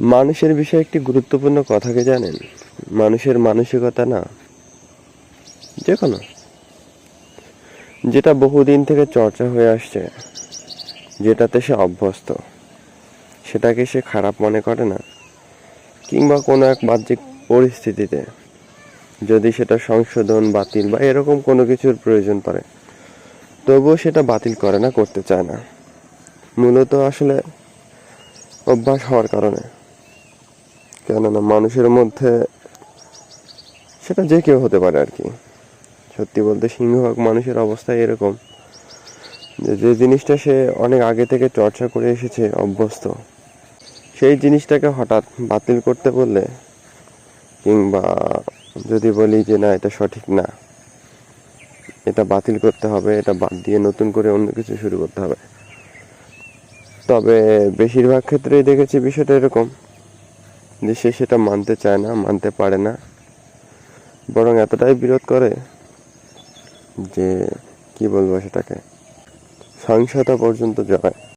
মানুষের বিষয়ে একটি গুরুত্বপূর্ণ কথা কি জানেন। মানুষের মানসিকতা না যে কোনো যেটা বহুদিন থেকে চর্চা হয়ে আসছে, যেটাতে সে অভ্যস্ত, সেটাকে সে খারাপ মনে করে না। কিংবা কোনো এক বাহ্যিক পরিস্থিতিতে, যদি সেটা সংশোধন, বাতিল বা এরকম কোনো কিছুর প্রয়োজন পড়ে, তবুও সেটা বাতিল করে না, করতে চায় না। মূলত আসলে অভ্যাস হওয়ার কারণে। কেননা মানুষের মধ্যে সেটা যে কেউ হতে পারে আর কি। সত্যি বলতে সিংহভাগ মানুষের অবস্থা এরকম যে যে জিনিসটা সে অনেক আগে থেকে চর্চা করে এসেছে, অভ্যস্ত। সেই জিনিসটাকে হঠাৎ বাতিল করতে বললে কিংবা যদি বলি যে, না, এটা সঠিক না। এটা বাতিল করতে হবে, এটা বাদ দিয়ে নতুন করে অন্য কিছু শুরু করতে হবে। তবে বেশিরভাগ ক্ষেত্রেই দেখেছি বিষয়টা এরকম। যে সে সেটা মানতে চায় না, মানতে পারে না, বরং এতটাই বিরোধ করে যে, কি বলব সেটাকে, সহিংসতা পর্যন্ত জয়